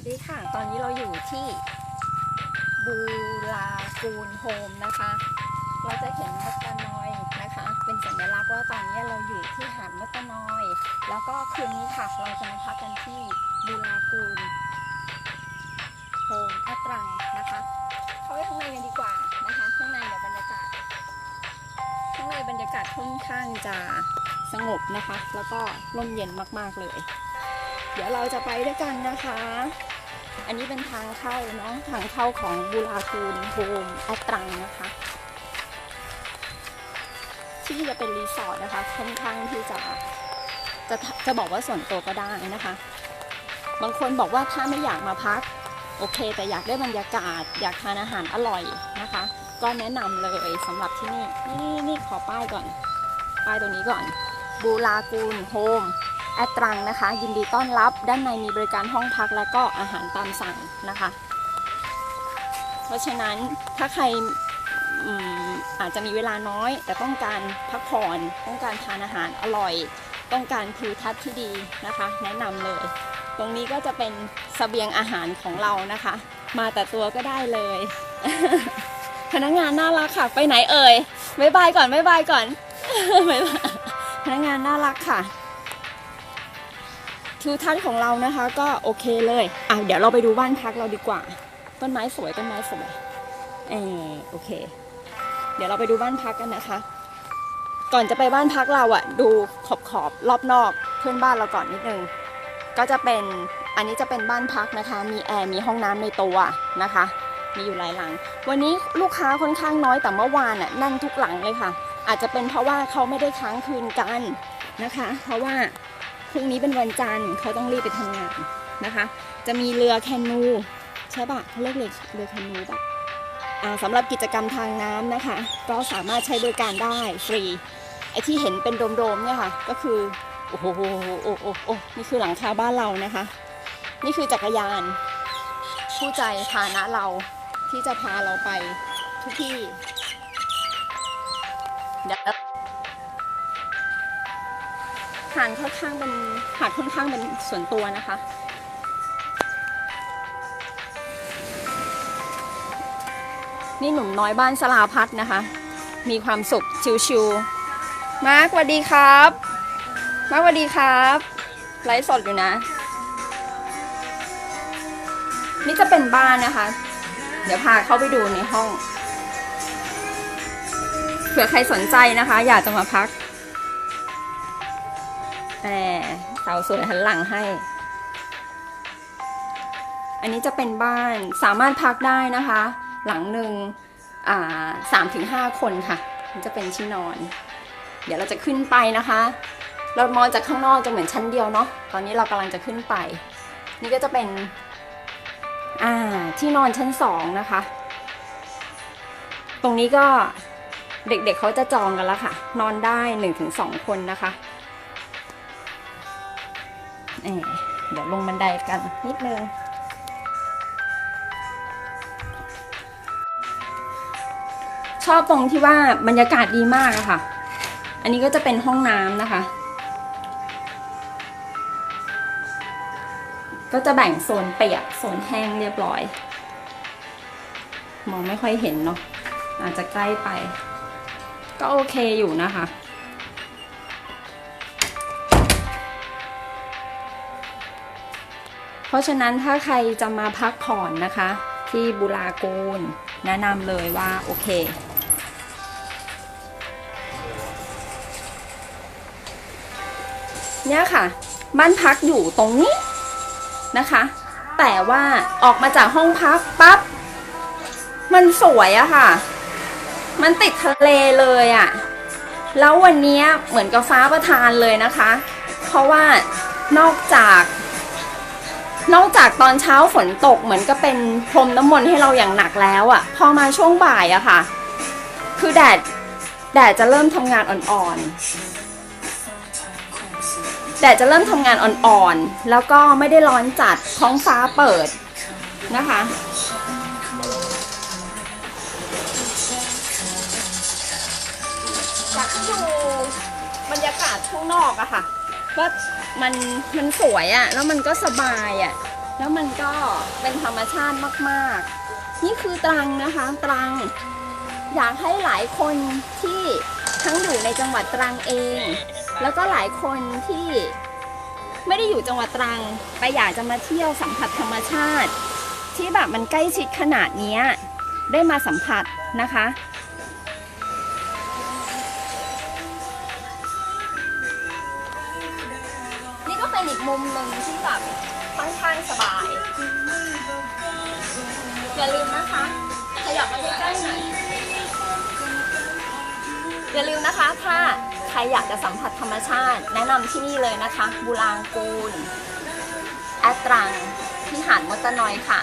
วัสดีค่ะ ตอนนี้เราอยู่ที่บูลากูนโฮมนะคะ เราจะเห็นมัตตานอยนะคะ เป็นสัญลักษณ์ว่าตอนนี้เราอยู่ที่หาดมัตตานอย แล้วก็คืนนี้ค่ะ เราจะมาพักกันที่บูลากูนโฮมอัตรังนะคะ เข้าไปข้างในกันดีกว่านะคะ ข้างในเนี่ยวบรรยากาศ ข้างในบรรยากาศค่อนข้างจะสงบนะคะ แล้วก็ร่มเย็นมากๆเลยเดี๋ยวเราจะไปด้วยกันนะคะ อันนี้เป็นทางเข้าเนาะทางเข้าของบูราคูนโฮมแอตรังนะคะ ที่จะเป็นรีสอร์ทนะคะค่อนข้างที่จะจะจะบอกว่าส่วนตัวก็ได้นะคะ บางคนบอกว่าถ้าไม่อยากมาพัก โอเค แต่อยากได้บรรยากาศ อยากทานอาหารอร่อยนะคะ ก็แนะนำเลยสำหรับที่นี่ นี่นี่ขอป้ายก่อน ป้ายตรงนี้ก่อนบูรากูนโฮม แอตรังนะคะ ยินดีต้อนรับด้านในมีบริการห้องพักและก็อาหารตามสั่งนะคะ เพราะฉะนั้นถ้าใครอาจจะมีเวลาน้อย แต่ต้องการพักผ่อน ต้องการทานอาหารอร่อย ต้องการทิวทัศน์ที่ดีนะคะ แนะนำเลย ตรงนี้ก็จะเป็นเสบียงอาหารของเรานะคะ มาแต่ตัวก็ได้เลย พนักงานน่ารักค่ะ ไปไหนเอ่ยบายบายก่อนบายบายก่อนบายบายพนักงานน่ารักค่ะ ทิวทัศน์ของเรานะคะ ก็โอเคเลยอะเดี๋ยวเราไปดูบ้านพักเราดีกว่า ต้นไม้สวยต้นไม้สวยเออโอเค เดี๋ยวเราไปดูบ้านพักกันนะคะ ก่อนจะไปบ้านพักเราอะดูขอบขอบรอบนอกเพื่อนบ้านเราก่อนนิดนึงก็จะเป็นอันนี้จะเป็นบ้านพักนะคะ มีแอร์มีห้องน้ำในตัวนะคะ มีอยู่หลายหลัง วันนี้ลูกค้าค่อนข้างน้อยแต่เมื่อวานอะแน่นทุกหลังเลยค่ะ อาจจะเป็นเพราะว่าเขาไม่ได้ค้างคืนกันนะคะ เพราะว่า พรุ่งนี้เป็นวันจันทร์เขาต้องรีบไปทำงานนะคะ จะมีเรือแคนูใช่ปะเขาเรียกเรือเรือแคนูปะอ่าสำหรับกิจกรรมทางน้ำนะคะ ก็สามารถใช้บริการได้ฟรีไอที่เห็นเป็นโดมๆเนี่ยค่ะก็คือโอ้โหโอ้โหโอ้โหโอ้นี่คือหลังคาบ้านเรานะคะ นี่คือจักรยานผู้ใจพานะเราที่จะพาเราไปทุกที่เดี๋ยว หาดค่อนข้างเป็นหาดค่อนข้างเป็นส่วนตัวนะคะ นี่หนุ่มน้อยบ้านสลาพัฒน์นะคะ มีความสุขชิวๆมาร์ควัสดีครับ มาร์ควัสดีครับไลฟ์สดอยู่นะ นี่จะเป็นบ้านนะคะ เดี๋ยวพาเข้าไปดูในห้องเผื่อใครสนใจนะคะ อยากจะมาพัก แต่สาวสวยหันหลังให้ อันนี้จะเป็นบ้านสามารถพักได้นะคะ หลังหนึ่งสามถึงห้าคนค่ะมันจะเป็นที่นอน เดี๋ยวเราจะขึ้นไปนะคะ เรามองจากข้างนอกจะเหมือนชั้นเดียวเนาะตอนนี้เรากำลังจะขึ้นไป นี่ก็จะเป็นที่นอนชั้นสองนะคะ ตรงนี้ก็เด็กๆเเขาจะจองกันแล้วค่ะ นอนได้หนึ่งถึงสองคนนะคะ เดี๋ยวลงบันไดกันนิดนึงชอบตรงที่ว่าบรรยากาศดีมากอะค่ะ อันนี้ก็จะเป็นห้องน้ำนะคะ ก็จะแบ่งโซนเปียกโซนแห้งเรียบร้อย มองไม่ค่อยเห็นเนาะอาจจะใกล้ไป ก็โอเคอยู่นะคะ เพราะฉะนั้นถ้าใครจะมาพักผ่อนนะคะ ที่บุรากูลแนะนำเลยว่าโอเคเนี่ยค่ะ บ้านพักอยู่ตรงนี้นะคะ แต่ว่าออกมาจากห้องพักปั๊บมันสวยอะค่ะ มันติดทะเลเลยอะแล้ววันเนี้ยเหมือนกับฟ้าประทานเลยนะคะ เพราะว่านอกจาก นอกจากตอนเช้าฝนตกเหมือนก็เป็นพรมน้ำมนต์ให้เราอย่างหนักแล้วอะ่ะ พอมาช่วงบ่ายอะค่ะ คือแดดแดดจะเริ่มทำงานอ่อนๆแดดจะเริ่มทำงานอ่อนๆ แล้วก็ไม่ได้ร้อนจัดท้องฟ้าเปิดนะคะอยากให้ดูบรรยากาศข้างนอกอะค่ะ ว่ามันมันสวยอะแล้วมันก็สบายอะแล้วมันก็เป็นธรรมชาติมาก ๆ นี่คือตรังนะคะตรัง อยากให้หลายคนที่ทั้งอยู่ในจังหวัดตรังเอง แล้วก็หลายคนที่ไม่ได้อยู่จังหวัดตรังไปอยากจะมาเที่ยวสัมผัสธรรมชาติ ที่แบบมันใกล้ชิดขนาดนี้ได้มาสัมผัสนะคะ มุมหนึ่งที่แบบค่อนข้างสบาย อย่าลืมนะคะ ขยับมาใกล้ๆหน่อยอย่าลืมนะคะ ถ้าใครอยากจะสัมผัสธรรมชาติ แนะนำที่นี่เลยนะคะ บูรางกูลแอตรังที่หาดมดตะนอยค่ะ